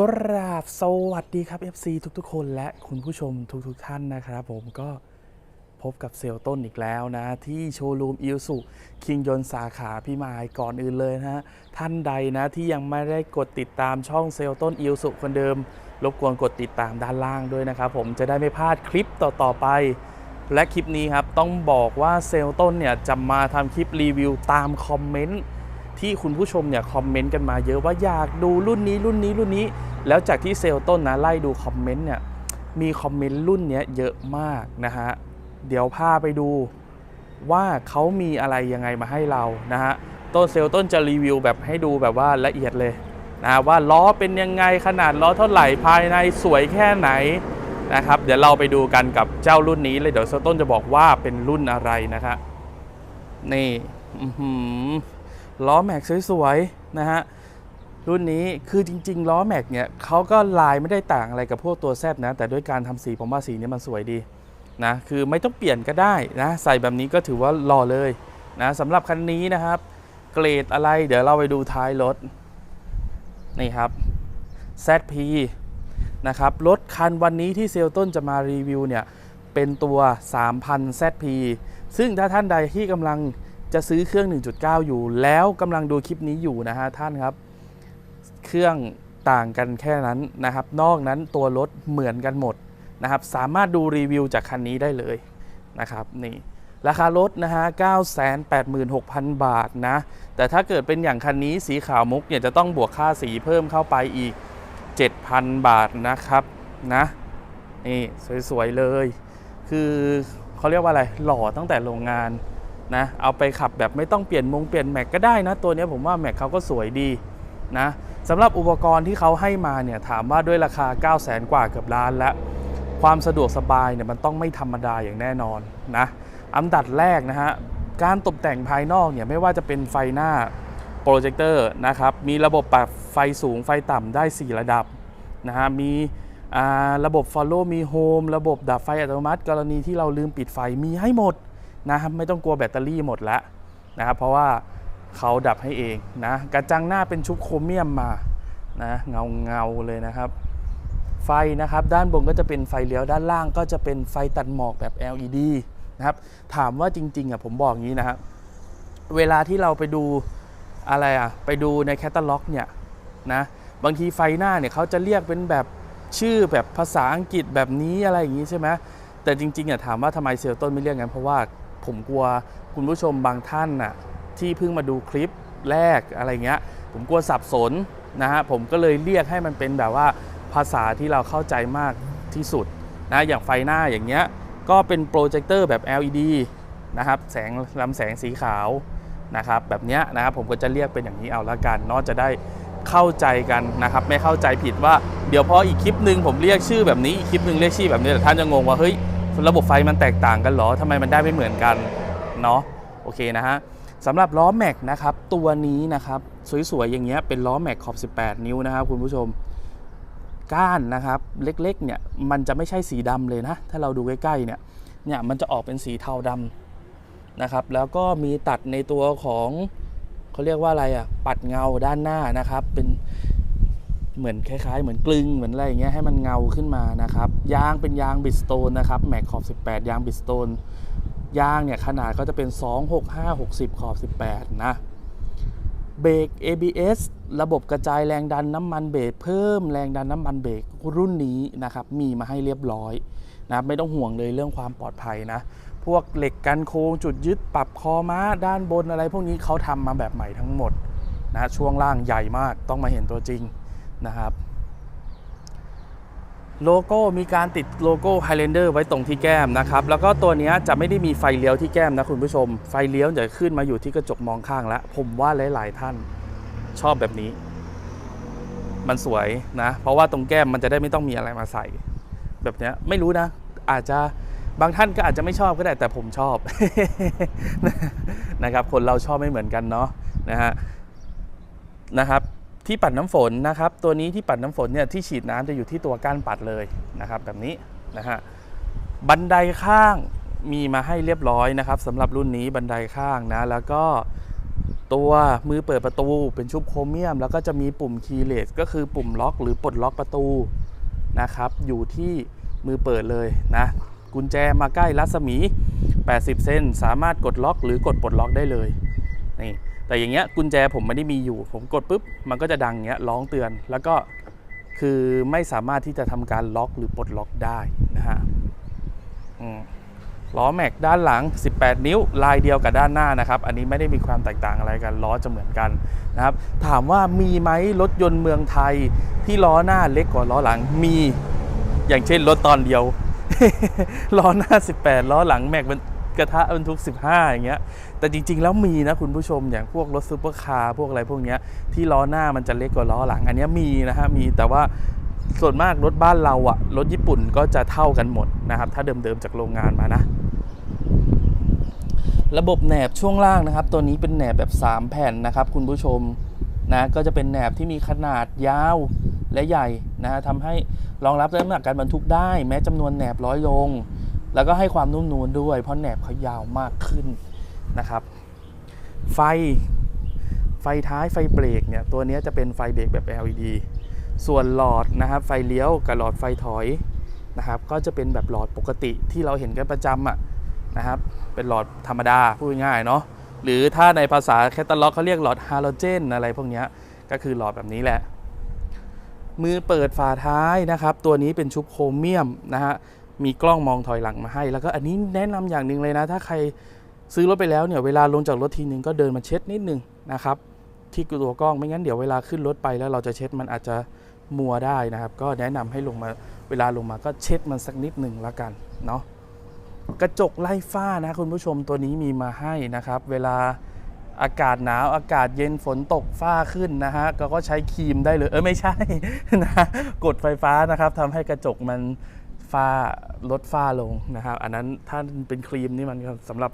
กราบสวัสดีครับ FC ทุกๆ คนและคุณผู้ชมทุกๆ ท่านนะครับผมก็พบกับเซลต้นอีกแล้วนะ ที่โชว์รูมอิลสุคิงยนสาขาพี่มายก่อนอื่นเลยนะฮะ ท่านใดนะที่ยังไม่ได้กดติดตามช่องเซลต้นอิลสุคนเดิม รบกวนกดติดตามด้านล่างด้วยนะครับผมจะได้ไม่พลาดคลิปต่อๆไป และคลิปนี้ครับต้องบอกว่าเซลต้นเนี่ยจะมาทำคลิปรีวิวตามคอมเมนต์ที่คุณผู้ชมเนี่ยคอมเมนต์กันมาเยอะว่าอยากดูรุ่นนี้รุ่นนี้รุ่นนี้ แล้วจากที่เซลล์ต้นนะไล่ดูคอมเมนต์เนี่ยมีคอมเมนต์รุ่นนี้เยอะมากนะฮะ เดี๋ยวพาไปดูว่าเขามีอะไรยังไงมาให้เรานะฮะ ต้นเซลล์ต้นจะรีวิวแบบให้ดูแบบว่าละเอียดเลยนะว่าล้อเป็นยังไงขนาดล้อเท่าไหร่ภายในสวยแค่ไหนนะครับเดี๋ยวเราไปดูกันกับเจ้ารุ่นนี้เลยเดี๋ยวเซลล์ต้นจะบอกว่าเป็นรุ่นอะไรนะครับนี่อื้อหือล้อแม็กสวยๆนะฮะ รุ่นนี้คือจริง ๆ ล้อแม็กเนี่ยเขาก็ลายไม่ได้ต่างอะไรกับพวกตัวแซดนะ แต่ด้วยการทำสีผมว่าสีนี้มันสวยดีนะคือไม่ต้องเปลี่ยนก็ได้นะใส่แบบนี้ก็ถือว่าหล่อเลยนะสำหรับคันนี้นะครับ เกรดอะไรเดี๋ยวเราไปดูท้ายรถนี่ครับ ZP นะครับรถคันวันนี้ที่เซลต้นจะมารีวิวเนี่ยเป็นตัว 3,000 ZP ซึ่งถ้าท่านใดที่กำลังจะซื้อเครื่อง 1.9 อยู่ แล้วกำลังดูคลิปนี้อยู่นะฮะท่านครับ เครื่องต่างกันแค่นั้นนะครับ นอกนั้นตัวรถเหมือนกันหมดนะครับ สามารถดูรีวิวจากคันนี้ได้เลยนะครับนี่ราคารถนะฮะ 986,000 บาทนะ แต่ถ้าเกิดเป็นอย่างคันนี้สีขาวมุกเนี่ยจะต้องบวกค่าสีเพิ่มเข้าไปอีก 7,000 บาทนะครับนะนี่สวยๆเลย คือเขาเรียกว่าอะไรหล่อตั้งแต่โรงงานนะ เอาไปขับแบบไม่ต้องเปลี่ยนมงเปลี่ยนแม็กก็ได้นะ ตัวนี้ผมว่าแม็กเขาก็สวยดี นะสำหรับอุปกรณ์ที่เขาให้มาเนี่ยถามว่าด้วยราคา 9 0 0แสนกว่าเกือบล้านแล้วความสะดวกสบายเนี่ยมันต้องไม่ธรรมดาอย่างแน่นอนนะอันดับแรกนะฮะการตกแต่งภายนอกเนี่ยไม่ว่าจะเป็นไฟหน้าโปรเจคเตอร์นะครับมีระบบปรับไฟสูงไฟต่ำได้ 4 ระดับนะฮะมีระบบ Follow มี Home ระบบดับไฟอัตโนมัติ กรณีที่เราลืมปิดไฟมีให้หมดนะครับไม่ต้องกลัวแบตเตอรี่หมดแล้วนะครับเพราะว่า เขาดับให้เองนะกระจังหน้าเป็นชุบโครเมียมมานะเงาเงาเลยนะครับ ไฟนะครับด้านบนก็จะเป็นไฟเลี้ยวด้านล่างก็จะเป็นไฟตัดหมอกแบบ LED นะครับถามว่าจริงๆอะผมบอกงี้นะครับเวลาที่เราไปดูอะไรอะไปดูในแคตตาล็อกเนี่ยนะบางทีไฟหน้าเนี่ยเขาจะเรียกเป็นแบบชื่อแบบภาษาอังกฤษแบบนี้อะไรอย่างนี้ใช่ไหมแต่จริงๆอะถามว่าทำไมเซลต้นไม่เรียกงั้นเพราะว่าผมกลัวคุณผู้ชมบางท่านน่ะ ที่เพิ่งมาดูคลิปแรกอะไรเงี้ย ผมกลัวสับสนนะฮะผมก็เลยเรียกให้มันเป็นแบบว่าภาษาที่เราเข้าใจมากที่สุดนะอย่างไฟหน้าอย่างเงี้ยก็เป็นโปรเจคเตอร์แบบ LED นะครับแสงลำแสงสีขาวนะครับแบบเนี้ยนะครับผมก็จะเรียกเป็นอย่างนี้เอาละกันเนาะจะได้เข้าใจกันนะครับ ไม่เข้าใจผิดว่าเดี๋ยวพออีกคลิปหนึ่งผมเรียกชื่อแบบนี้อีกคลิปหนึ่งเรียกชื่อแบบนี้แต่ท่านจะงงว่าเฮ้ยระบบไฟมันแตกต่างกันเหรอทำไมมันได้ไม่เหมือนกันเนาะโอเคนะฮะ สำหรับล้อแม็กนะครับตัวนี้นะครับสวยๆอย่างเงี้ยเป็นล้อแม็กขอบ 18 นิ้วนะครับคุณผู้ชมก้านนะครับเล็กๆเนี่ยมันจะไม่ใช่สีดำเลยนะ ถ้าเราดูใกล้ๆเนี่ยเนี่ยมันจะออกเป็นสีเทาดำนะครับ แล้วก็มีตัดในตัวของเขาเรียกว่าอะไรอะปัดเงาด้านหน้านะครับ เป็นเหมือนคล้ายๆ เหมือนกลึงเหมือนอะไรอย่างเงี้ยให้มันเงาขึ้นมานะครับ ยางเป็นยางบิสโตนนะครับแม็กขอบ 18 ยางบิสโตน ยางเนี่ยขนาดก็จะเป็น 2 6 5 60 ขอบ 18 นะ เบรก ABS ระบบกระจายแรงดันน้ำมันเบรกเพิ่มแรงดันน้ำมันเบรกรุ่นนี้นะครับ มีมาให้เรียบร้อยนะไม่ต้องห่วงเลยเรื่องความปลอดภัยนะ พวกเหล็กกันโค้งจุดยึดปรับคอม้าด้านบนอะไร พวกนี้เขาทำมาแบบใหม่ทั้งหมดนะช่วงล่างใหญ่มากต้องมาเห็นตัวจริงนะครับ โลโก้มีการติดโลโก้ Highlander ไว้ตรงที่แก้มนะครับ แล้วก็ตัวนี้จะไม่ได้มีไฟเลี้ยวที่แก้มนะคุณผู้ชม ไฟเลี้ยวจะขึ้นมาอยู่ที่กระจกมองข้างแล้ว ผมว่าหลาย ๆ ท่านชอบแบบนี้ มันสวยนะ เพราะว่าตรงแก้มมันจะได้ไม่ต้องมีอะไรมาใส่ แบบนี้ไม่รู้นะ อาจจะบางท่านก็อาจจะไม่ชอบก็ได้แต่ผมชอบนะครับ คนเราชอบไม่เหมือนกันเนาะนะฮะนะครับ ที่ปัดน้ำฝนนะครับ ตัวนี้ที่ปัดน้ำฝนเนี่ยที่ฉีดน้ำจะอยู่ที่ตัวก้านปัดเลยนะครับ แบบนี้นะฮะบันไดข้างมีมาให้เรียบร้อยนะครับสำหรับรุ่นนี้บันไดข้างนะแล้วก็ตัวมือเปิดประตูเป็นชุบโครเมียม แล้วก็จะมีปุ่มคีย์เลสก็คือปุ่มล็อก หรือปลดล็อกประตูนะครับ อยู่ที่มือเปิดเลยนะกุญแจมาใกล้รัศมี 80 เซนสามารถกดล็อกหรือกดปลดล็อกได้เลยนี่ แต่อย่างเงี้ยกุญแจผมไม่ได้มีอยู่ ผมกดปุ๊บมันก็จะดังเงี้ยร้องเตือน แล้วก็คือไม่สามารถที่จะทำการล็อกหรือปลดล็อกได้นะฮะล้อแม็กด้านหลัง 18 นิ้ว ลายเดียวกับด้านหน้านะครับ อันนี้ไม่ได้มีความแตกต่างอะไรกัน ล้อจะเหมือนกันนะครับ ถามว่ามีไหมรถยนต์เมืองไทยที่ล้อหน้าเล็กกว่าล้อหลังมี อย่างเช่นรถตอนเดียว ล้อหน้า 18 ล้อหลังแม็กมัน กระทะบรรทุก 15 อย่างเงี้ย แต่จริง ๆ แล้วมีนะคุณผู้ชมอย่างพวกรถซูเปอร์คาร์พวกอะไรพวกเนี้ยที่ล้อหน้ามันจะเล็กกว่าล้อหลัง อันนี้มีนะฮะมีแต่ว่าส่วนมากรถบ้านเราอะรถญี่ปุ่นก็จะเท่ากันหมดนะครับ ถ้าเดิมๆจากโรงงานมานะ ระบบแหนบช่วงล่างนะครับ ตัวนี้เป็นแหนบแบบ 3 แผ่นนะครับคุณผู้ชมนะก็จะเป็นแหนบที่มีขนาดยาวและใหญ่นะฮะทำให้รองรับน้ำหนักการบรรทุกได้ แม้จำนวนแหนบร้อยลง แล้วก็ให้ความนุ่มนวลด้วย เพราะแหนบเขายาวมากขึ้นนะครับ ไฟไฟท้ายไฟเบรกเนี่ยตัวนี้จะเป็นไฟเบรกแบบ LED ส่วนหลอดนะครับไฟเลี้ยวกับหลอดไฟถอยนะครับ ก็จะเป็นแบบหลอดปกติที่เราเห็นกันประจำอะนะครับ เป็นหลอดธรรมดาพูดง่ายเนาะหรือถ้าในภาษาแคตตาล็อกเขาเรียกหลอดฮาโลเจนอะไรพวกนี้ก็คือหลอดแบบนี้แหละ มือเปิดฝาท้ายนะครับ ตัวนี้เป็นชุบโครเมียมนะฮะ มีกล้องมองถอยหลังมาให้ แล้วก็อันนี้แนะนำอย่างหนึ่งเลยนะ ถ้าใครซื้อรถไปแล้วเนี่ยเวลาลงจากรถทีนึงก็เดินมาเช็ดนิดนึงนะครับที่ตัวกล้องไม่งั้นเดี๋ยวเวลาขึ้นรถไปแล้วเราจะเช็ดมันอาจจะมัวได้นะครับ ก็แนะนำให้ลงมาเวลาลงมาก็เช็ดมันสักนิดหนึ่งละกันเนาะกระจกไล่ฝ้านะคุณผู้ชมตัวนี้มีมาให้นะครับ เวลาอากาศหนาวอากาศเย็นฝนตกฝ้าขึ้นนะฮะก็ก็ใช้ครีมได้เลยเออไม่ใช่นะกดไฟฟ้านะครับทำให้กระจกมัน ฝ้าลดฝ้าลงนะครับ อันนั้นถ้าเป็นครีมนี่มันสำหรับ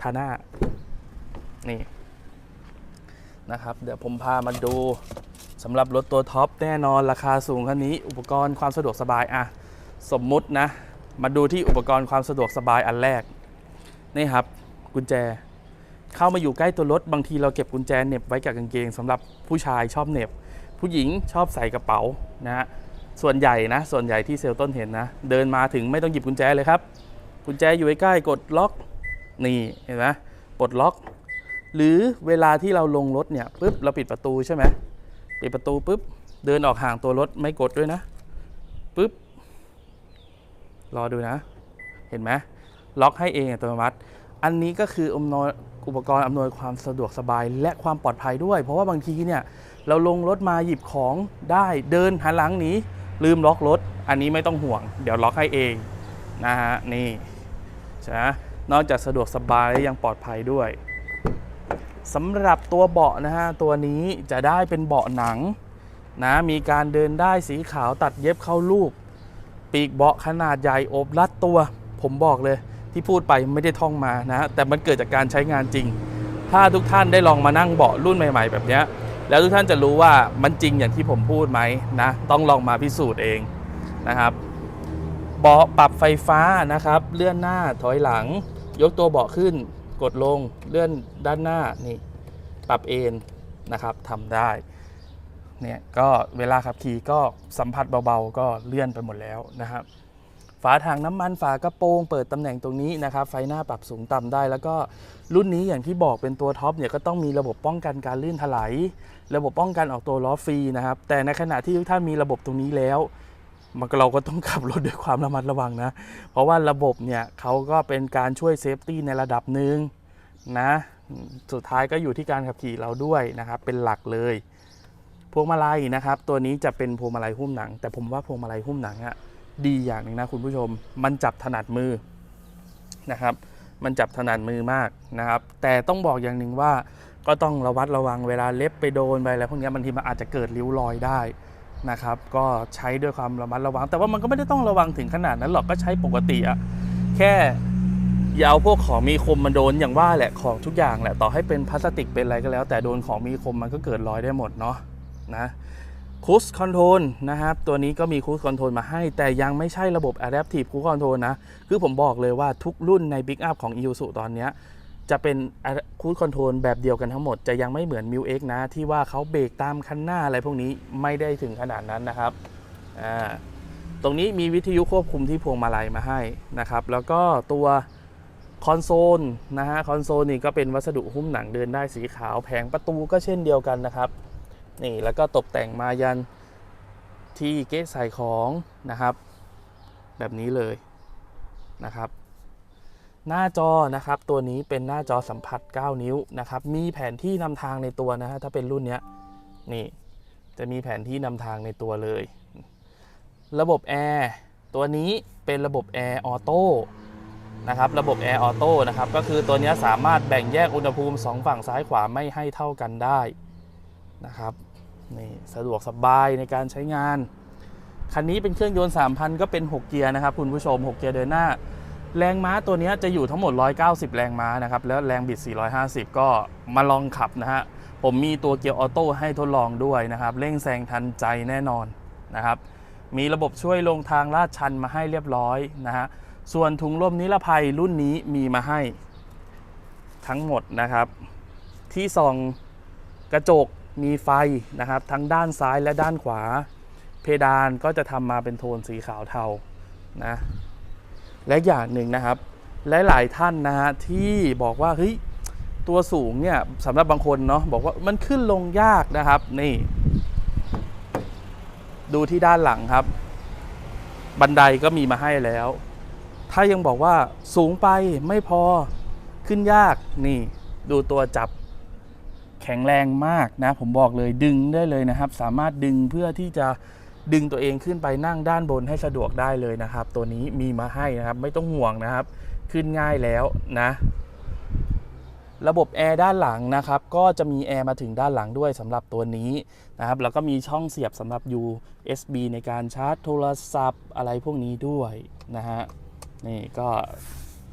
ทาหน้า นี่นะครับ เดี๋ยวผมพามาดูสำหรับรถตัวท็อปแน่นอนราคาสูงคันนี้ อุปกรณ์ความสะดวกสบายอะสมมุตินะ มาดูที่อุปกรณ์ความสะดวกสบายอันแรก นี่ครับ กุญแจ เข้ามาอยู่ใกล้ตัวรถ บางทีเราเก็บกุญแจเน็บไว้กับกางเกงสำหรับผู้ชายชอบเน็บ ผู้หญิงชอบใส่กระเป๋านะฮะ ส่วนใหญ่นะ ส่วนใหญ่ที่เซลล์ต้นเห็นนะ เดินมาถึงไม่ต้องหยิบกุญแจเลยครับ กุญแจอยู่ใกล้กดล็อกนี่เห็นไหมปลดล็อก หรือเวลาที่เราลงรถเนี่ยปุ๊บเราปิดประตูใช่ไหมปิดประตูปุ๊บเดินออกห่างตัวรถไม่กดด้วยนะปุ๊บรอดูนะ เห็นไหมล็อกให้เองอัตโนมัติ อันนี้ก็คืออำนวยอุปกรณ์อำนวยความสะดวกสบายและความปลอดภัยด้วย เพราะว่าบางทีเนี่ยเราลงรถมาหยิบของได้เดินหันหลังหนี ลืมล็อกรถ อันนี้ไม่ต้องห่วง เดี๋ยวล็อกให้เองนะฮะนี่ใช่ไหมนอกจากสะดวกสบายแล้วยังปลอดภัยด้วยสำหรับตัวเบาะนะฮะตัวนี้จะได้เป็นเบาะหนังนะมีการเดินได้สีขาวตัดเย็บเข้ารูป ปีกเบาะขนาดใหญ่โอบรัดตัว ผมบอกเลยที่พูดไปไม่ได้ท่องมานะแต่มันเกิดจากการใช้งานจริง ถ้าทุกท่านได้ลองมานั่งเบาะรุ่นใหม่ ๆ แบบเนี้ย แล้วทุกท่านจะรู้ว่ามันจริงอย่างที่ผมพูดไหมนะต้องลองมาพิสูจน์เองนะครับเบาะปรับไฟฟ้านะครับ เลื่อนหน้าถอยหลัง ยกตัวเบาะขึ้น กดลงเลื่อนด้านหน้านี่ปรับเอนนะครับทำได้เนี่ยก็เวลาขับขี่ก็สัมผัสเบาๆ ก็เลื่อนไปหมดแล้วนะครับ ฝาถังน้ำมันฝากระโปรงเปิดตำแหน่งตรงนี้นะครับ ไฟหน้าปรับสูงต่ำได้ แล้วก็รุ่นนี้อย่างที่บอกเป็นตัวท็อปเนี่ยก็ต้องมีระบบป้องกันการลื่นถลายระบบป้องกันออกตัวล้อฟรีนะครับ แต่ในขณะที่ทุกท่านมีระบบตรงนี้แล้วมันเราก็ต้องขับรถด้วยความระมัดระวังนะ เพราะว่าระบบเนี่ยเขาก็เป็นการช่วยเซฟตี้ในระดับหนึ่งนะ สุดท้ายก็อยู่ที่การขับขี่เราด้วยนะครับ เป็นหลักเลย พวงมาลัยนะครับ ตัวนี้จะเป็นพวงมาลัยหุ้มหนัง แต่ผมว่าพวงมาลัยหุ้มหนังอะ ดีอย่างหนึ่งนะคุณผู้ชม มันจับถนัดมือนะครับ มันจับถนัดมือมากนะครับ แต่ต้องบอกอย่างหนึ่งว่าก็ต้องระวัดระวังเวลาเล็บไปโดนไปอะไรพวกนี้บางทีมันอาจจะเกิดริ้วรอยได้นะครับ ก็ใช้ด้วยความระมัดระวัง แต่ว่ามันก็ไม่ได้ต้องระวังถึงขนาดนั้นหรอกก็ใช้ปกติอะแค่อย่าเอาพวกของมีคมมันโดนอย่างว่าแหละของทุกอย่างแหละต่อให้เป็นพลาสติกเป็นอะไรก็แล้ว แต่โดนของมีคมมันก็เกิดรอยได้หมดเนาะนะ คูสคอนโทรลนะครับ ตัวนี้ก็มีคูสคอนโทรลมาให้ แต่ยังไม่ใช่ระบบ Adaptive Cruise Control นะ คือผมบอกเลยว่าทุกรุ่นใน Big Up ของ i u s u ตอนนี้จะเป็นคูดคอนโทรลแบบเดียวกันทั้งหมด จะยังไม่เหมือน m ิ X นะ ที่ว่าเขาเบรกตามคันหน้าอะไรพวกนี้ไม่ได้ถึงขนาดนั้นนะครับอ่าตรงนี้มีวิทยุควบคุมที่พวงมาลัยมาให้นะครับ แล้วก็ตัวคอนโซลนะฮะคอนโซลนี่ก็เป็นวัสดุหุ้มหนังเดินได้สีขาวแผงประตูก็เช่นเดียวกันนะครับ นี่แล้วก็ตกแต่งมายันที่เก๊ใส่ของนะครับ แบบนี้เลยนะครับ หน้าจอนะครับตัวนี้เป็นหน้าจอสัมผัส 9 นิ้วนะครับ มีแผนที่นำทางในตัวนะฮะถ้าเป็นรุ่นเนี้ยนี่จะมีแผนที่นำทางในตัวเลย ระบบแอร์ตัวนี้เป็นระบบแอร์ออโต้นะครับระบบแอร์ออโต้นะครับก็คือตัวนี้สามารถแบ่งแยกอุณหภูมิ 2 ฝั่งซ้ายขวาไม่ให้เท่ากันได้นะครับ นี่สะดวกสบายในการใช้งาน คันนี้เป็นเครื่องยนต์ 3,000 ก็เป็น 6 เกียร์นะครับคุณผู้ชม 6 เกียร์เดินหน้า แรงม้าตัวนี้จะอยู่ทั้งหมด 190 แรงม้านะครับ แล้วแรงบิด 450 ก็มาลองขับนะฮะ ผมมีตัวเกียร์ออโต้ให้ทดลองด้วยนะครับ เร่งแซงทันใจแน่นอนนะครับ มีระบบช่วยลงทางลาดชันมาให้เรียบร้อยนะฮะ ส่วนถุงลมนิรภัยรุ่นนี้มีมาให้ทั้งหมดนะครับ ที่ส่องกระจก มีไฟนะครับทั้งด้านซ้ายและด้านขวา เพดานก็จะทำมาเป็นโทนสีขาวเทานะและอย่างหนึ่งนะครับและหลายท่านนะฮะที่บอกว่าเฮ้ยตัวสูงเนี่ยสำหรับบางคนเนาะบอกว่ามันขึ้นลงยากนะครับนี่ ดูที่ด้านหลังครับ บันไดก็มีมาให้แล้ว ถ้ายังบอกว่าสูงไปไม่พอขึ้นยากนี่ ดูตัวจับ แข็งแรงมากนะ ผมบอกเลยดึงได้เลยนะครับ สามารถดึงเพื่อที่จะดึงตัวเองขึ้นไปนั่งด้านบนให้สะดวกได้เลยนะครับ ตัวนี้มีมาให้นะครับ ไม่ต้องห่วงนะครับ ขึ้นง่ายแล้วนะ ระบบแอร์ด้านหลังนะครับ ก็จะมีแอร์มาถึงด้านหลังด้วยสำหรับตัวนี้นะครับ แล้วก็มีช่องเสียบสำหรับ USB ในการชาร์จโทรศัพท์อะไรพวกนี้ด้วยนะฮะนี่ก็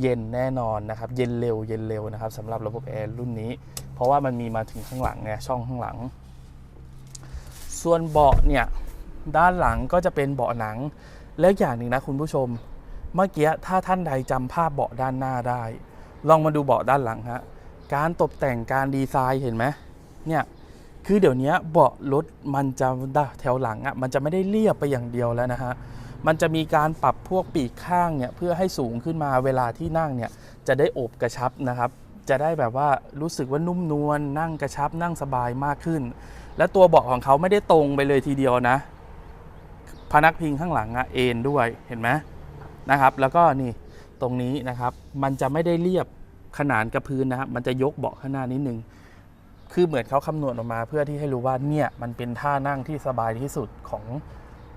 เย็นแน่นอนนะครับ เย็นเร็วเย็นเร็วนะครับสำหรับระบบแอร์รุ่นนี้ ราะว่ามันมีมาถึงข้างหลังไงช่องข้างหลัง ส่วนเบาะเนี่ยด้านหลังก็จะเป็นเบาะหนัง และอย่างหนึ่งนะคุณผู้ชม เมื่อกี้ถ้าท่านใดจำภาพเบาะด้านหน้าได้ ลองมาดูเบาะด้านหลังฮะการตกแต่งการดีไซน์เห็นไหมเนี่ยคือเดี๋ยวนี้เบาะรถมันจะแถวหลังอะมันจะไม่ได้เรียบไปอย่างเดียวแล้วนะฮะมันจะมีการปรับพวกปีกข้างเนี่ยเพื่อให้สูงขึ้นมาเวลาที่นั่งเนี่ยจะได้โอบกระชับนะครับ จะได้แบบว่ารู้สึกว่านุ่มนวลนั่งกระชับนั่งสบายมากขึ้น และตัวเบาะของเขาไม่ได้ตรงไปเลยทีเดียวนะ พนักพิงข้างหลังอะเอ็นด้วยเห็นไหมนะครับ แล้วก็นี่ตรงนี้นะครับ มันจะไม่ได้เรียบขนานกับพื้นนะครับมันจะยกเบาะข้างหน้านิดนึงคือเหมือนเขาคำนวณออกมา เพื่อที่ให้รู้ว่าเนี่ยมันเป็นท่านั่งที่สบายที่สุดของ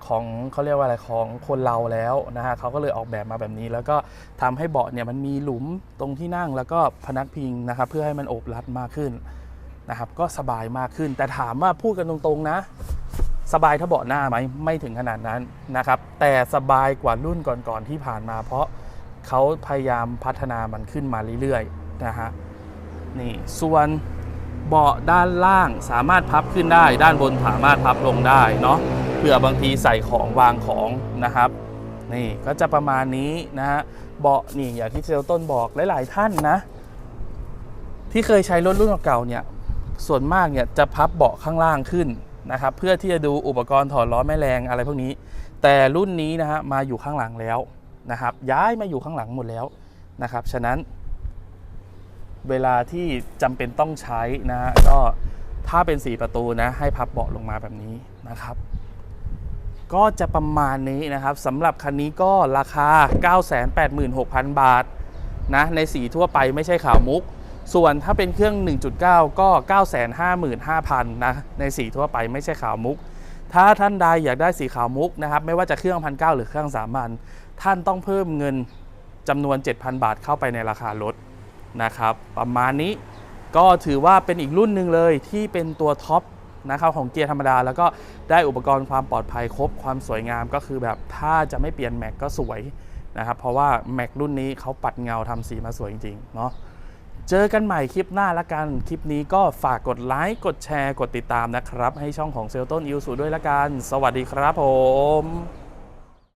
ของเขาเรียกว่าอะไรของคนเราแล้วนะฮะเขาก็เลยออกแบบมาแบบนี้ แล้วก็ทำให้เบาะเนี่ยมันมีหลุมตรงที่นั่งแล้วก็พนักพิงนะครับเพื่อให้มันโอบรัดมากขึ้นนะครับก็สบายมากขึ้น แต่ถามว่าพูดกันตรงๆนะ สบายถ้าเบาะหน้าไหมไม่ถึงขนาดนั้นนะครับแต่สบายกว่ารุ่นก่อนๆที่ผ่านมา เพราะเขาพยายามพัฒนามันขึ้นมาเรื่อยๆนะฮะนี่ส่วนเบาะด้านล่างสามารถพับขึ้นได้ ด้านบนสามารถพับลงได้เนาะ ผื่อบางทีใส่ของวางของนะครับ นี่ก็จะประมาณนี้นะฮะเบาะนี่อย่างที่เซลต้นบอกหลาย ๆ ท่านนะ ที่เคยใช้รถรุ่นเก่าเนี่ยส่วนมากเนี่ยจะพับเบาะข้างล่างขึ้นนะครับ เพื่อที่จะดูอุปกรณ์ถอดล้อแม่แรงอะไรพวกนี้ แต่รุ่นนี้นะฮะมาอยู่ข้างหลังแล้วนะครับ ย้ายมาอยู่ข้างหลังหมดแล้วนะครับ ฉะนั้น เวลาที่จำเป็นต้องใช้นะฮะก็ถ้าเป็น 4 ประตูนะให้พับเบาะลงมาแบบนี้นะครับ ก็จะประมาณนี้นะครับสำหรับคันนี้ก็ราคา 986,000 บาทนะในสีทั่วไปไม่ใช่ขาวมุก ส่วนถ้าเป็นเครื่อง 1.9 ก็ 955,000นะในสีทั่วไปไม่ใช่ขาวมุก ถ้าท่านใดอยากได้สีขาวมุกนะครับไม่ว่าจะเครื่องพันเหรือเครื่องสามัญท่านต้องเพิ่มเงินจำนวน 7,000 บาทเข้าไปในราคารถนะครับประมาณนี้ก็ถือว่าเป็นอีกรุ่นหนึ่งเลยที่เป็นตัวท็อป นะครับของเกียร์ธรรมดา แล้วก็ได้อุปกรณ์ความปลอดภัยครบความสวยงามก็คือแบบถ้าจะไม่เปลี่ยนแม็กก็สวยนะครับเพราะว่าแม็กรุ่นนี้เขาปัดเงาทำสีมาสวยจริงๆเนาะเจอกันใหม่คลิปหน้าละกัน คลิปนี้ก็ฝากกดไลค์กดแชร์ กดติดตามนะครับ ให้ช่องของเซลต้นอิวสูด้วยละกัน สวัสดีครับผม